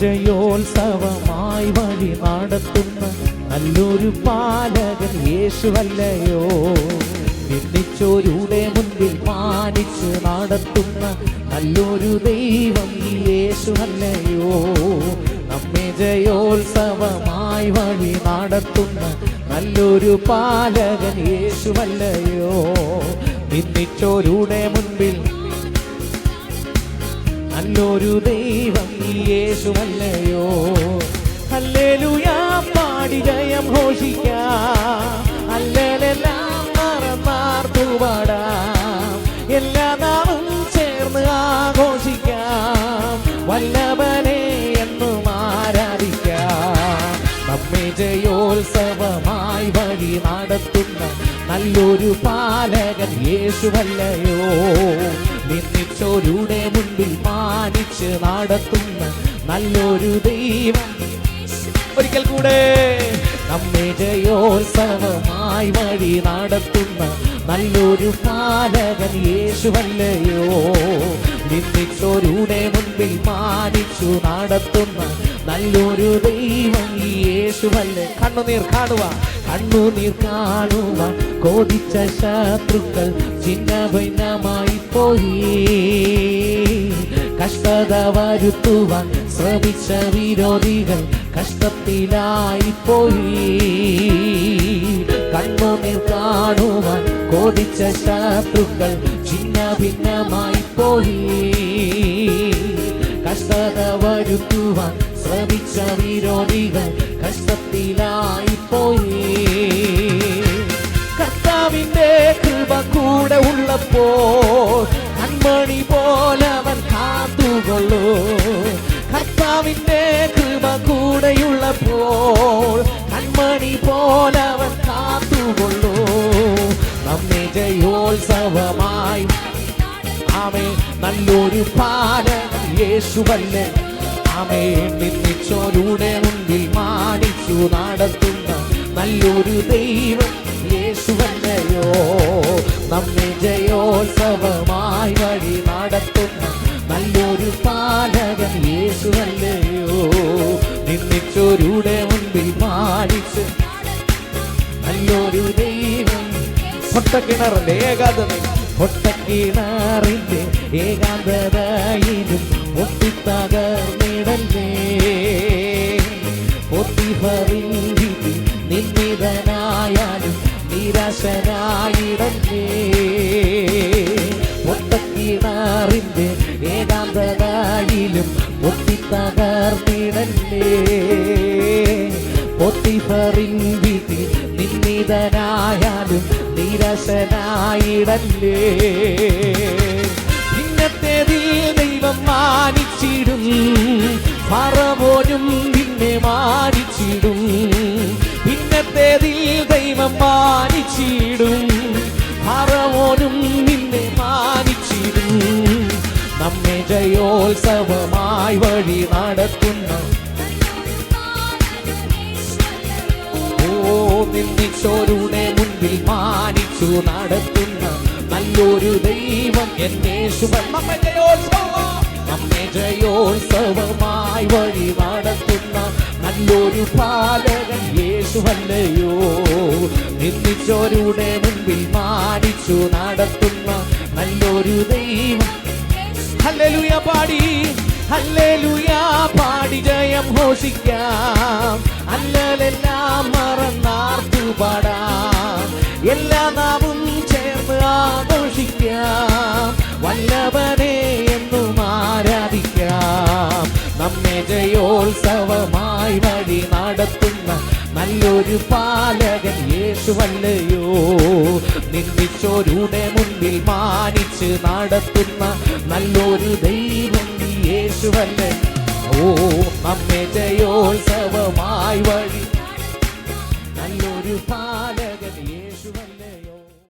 ജയോത്സവമായി വഴി നടത്തുന്ന നല്ലൊരു പാലകൻ യേശുവല്ലയോ? നിന്നിച്ചോരുടെ മുൻപിൽ മാനിച്ച് നടത്തുന്ന നല്ലൊരു ദൈവം യേശുവല്ലയോ? നമ്മെ ജയോത്സവമായി വഴി നടത്തുന്ന നല്ലൊരു പാലകൻ യേശുവല്ലയോ? നിന്നിച്ചോരുടെ മുൻപിൽ നല്ലൊരു ദൈവം യേശുവല്ലയോ? ഹല്ലേലൂയാ പാടി ജയം ഘോഷിക്കാം. നല്ലൊരു പാലകൻ യേശുവല്ലയോ? നിന്നിച്ചോരുടെ മുൻപിൽ മാനിച്ച് നടത്തുന്ന നല്ലൊരു ദൈവം. ഒരിക്കൽ കൂടെ നമ്മെ ജയോത്സവമായി വഴി നടത്തുന്ന നല്ലൊരു പാലകൻ യേശുവല്ലയോ? നിന്നിച്ചോരുടെ മുൻപിൽ മാനിച്ചു നടത്തുന്ന നല്ലൊരു ദൈവം. യേശുവല്ലേ കണ്ണുനീർ കാണുക കണ്ണുനീർ കാണുക കോതിച്ച ശത്രുക്കൾ ചിന്ന ഭിന്നമായി പോയി. കഷ്ടത വരുത്തുവാൻ ശ്രമിച്ച വിരോധികൾ കഷ്ടത്തിലായി പോയി. കണ്ണുനീർ കാണുവാൻ കോതിച്ച ശത്രുക്കൾ ചിന്ന ഭിന്നമായി പോയി. കഷ്ടത വരുത്തുവാൻ ശ്രമിച്ച വിരോധികൾ കാത്തുകൊള്ളൂ കർത്താവിന്റെ കൃപ കൂടെയുള്ളപ്പോൾ കൺമണി പോലവൻ കാത്തുകൊള്ളൂ. നമ്മെ ജയോത്സവമായി. ആമേ നല്ലൊരു പാല യേശുവല്ലേ? ആമേ നിന്നിച്ചോരുടെ മുൻപിൽ മാനിച്ചു നടത്തുന്ന നല്ലൊരു ദൈവം യേശുവല്ലയോ? നമ്മെ ജയോത്സവമായി മാനിച്ച് നല്ലൊരു ദൈവം. പൊട്ടക്കിണറിന്റെ ഏകാന്തത പൊട്ടക്കിണറിന്റെ ഏകാന്തതയിലും ഒട്ടിത്തകർന്നിടല്ലേ? ഒത്തിഫറിൽ നിന്നിതനായാലും നിരാശനായിടല്ലേ? പൊട്ടക്കിണറിന്റെ ഏകാന്തതയിലും ഒട്ടിത്തകർന്നിടല്ലേ? പൊത്തിഫറിൻ വീട്ടിൽ നിന്നിതനായാലും നിരസനായിടല്ലേ? ഇന്നത്തേതിൽ ദൈവം മാനിച്ചിടും. പറവോനും നിന്നെ മാനിച്ചിടും. ഇന്നത്തേതിൽ ദൈവം മാനിച്ചിടും. പറവോനും നിന്നെ മാനിച്ചിടും. നമ്മെ ജയോത്സവമായി വഴി നടത്തുന്ന നിന്നിച്ചോരുടെ മുൻപിൽ മാനിച്ചു നടത്തുന്ന നല്ലൊരു ദൈവം എന്നെ നമ്മെ ജയോത്സവം. നമ്മെ ജയോത്സവമായി വഴി നടത്തുന്ന നല്ലൊരു പാലകൻ യേശുവല്ലയോ. നിന്നിച്ചോരുടെ മുൻപിൽ മാനിച്ചു നടത്തുന്ന നല്ലൊരു ദൈവം. ഹല്ലേലൂയ പാടി ഹല്ലേലൂയ പാടി ജയം ഘോഷിക്കാം. ജയോത്സവമായി വഴി നടത്തുന്ന നല്ലൊരു പാലകൻ യേശുവല്ലയോ? നിന്ദിച്ചോരുടെ മുന്നിൽ മാനിച്ച് നടത്തുന്ന നല്ലൊരു ദൈവം യേശുവല്ല? ഓ നമ്മെ ജയോത്സവമായി വഴി നല്ലൊരു യേശുവല്ല